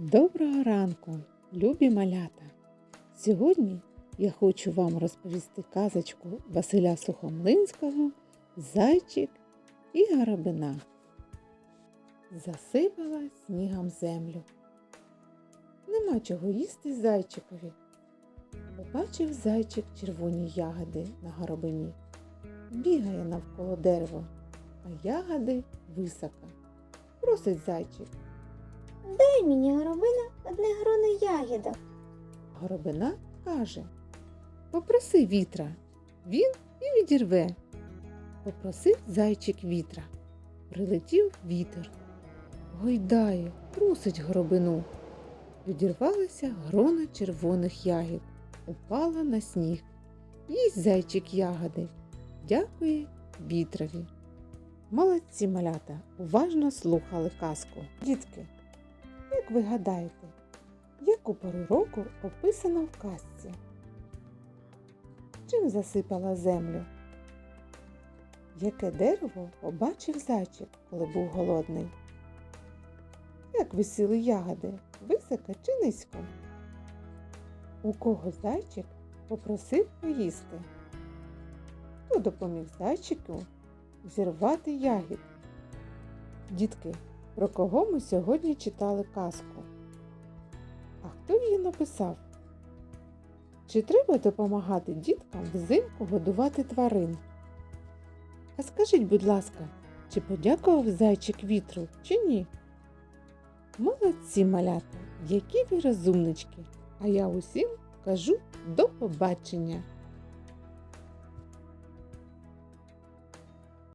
Доброго ранку, любі малята! Сьогодні я хочу вам розповісти казочку Василя Сухомлинського Зайчик і горобина. Засипала снігом землю. Нема чого їсти зайчикові. Побачив зайчик червоні ягоди на горобині. Бігає навколо дерева, а ягоди високо. Просить зайчик. Дай мені горобина одне гроно ягідок. Горобина каже Попроси вітра, він і відірве. Попросив зайчик вітра. Прилетів вітер. Гойдає, трусить горобину. Відірвалася грона червоних ягід, упала на сніг. Їсть зайчик ягоди. Дякує вітрові. Молодці малята уважно слухали казку. Дітки, як ви гадаєте, яку пору року описано в казці? Чим засипала землю? Яке дерево побачив зайчик, коли був голодний? Як висіли ягоди, високо чи низько? У кого зайчик попросив поїсти? Хто допоміг зайчику зірвати ягід? Дітки, про кого ми сьогодні читали казку? А хто її написав? Чи треба допомагати діткам взимку годувати тварин? А скажіть, будь ласка, чи подякував зайчик вітру, чи ні? Молодці малята, які ви розумнички! А я усім кажу до побачення!